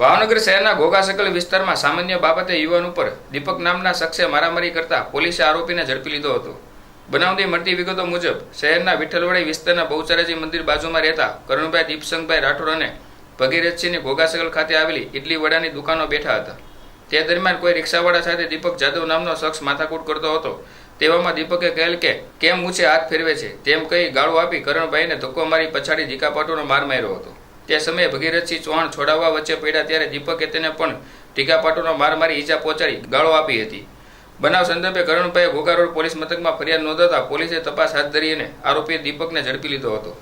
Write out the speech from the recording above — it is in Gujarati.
ભાવનગર શહેરના ઘોઘા સકલ વિસ્તારમાં સામાન્ય બાબતે યુવાન ઉપર દીપક નામના શખ્સે મારામારી કરતા પોલીસે આરોપીને ઝડપી લીધો હતો. બનાવની મળતી વિગતો મુજબ, શહેરના વિઠ્ઠલવાડી વિસ્તારના બહુચરાજી મંદિર બાજુમાં રહેતા કરણભાઈ દીપસંગભાઈ રાઠોડ અને ભગીરથસિંહની ઘોઘા સર્કલ ખાતે આવેલી ઇડલી વડાની દુકાનો બેઠા હતા. તે દરમિયાન કોઈ રિક્ષાવાળા સાથે દીપક જાદવ નામનો શખ્સ માથાકૂટ કરતો હતો. તેવામાં દીપકે કહેલ કે, કેમ ઊંચે હાથ ફેરવે છે? તેમ કહી ગાળો આપી કરણભાઈને ધક્કો મારી પછાડી ધીકાપાટોનો માર માર્યો હતો. તે સમયે ભગીરથસિંહ ચૌહાણ છોડાવવા વચ્ચે પડ્યા ત્યારે દીપકે તેને પણ ટીકાપાટોનો માર મારી ઈજા પહોંચાડી ગાળો આપી હતી. બનાવ સંદર્ભે કરણભાઈએ ઘોઘા રોડ પોલીસ મથકમાં ફરિયાદ નોંધાતા પોલીસે તપાસ હાથ ધરી અને આરોપી દીપકને ઝડપી લીધો હતો.